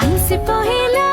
అలసిపోయేలా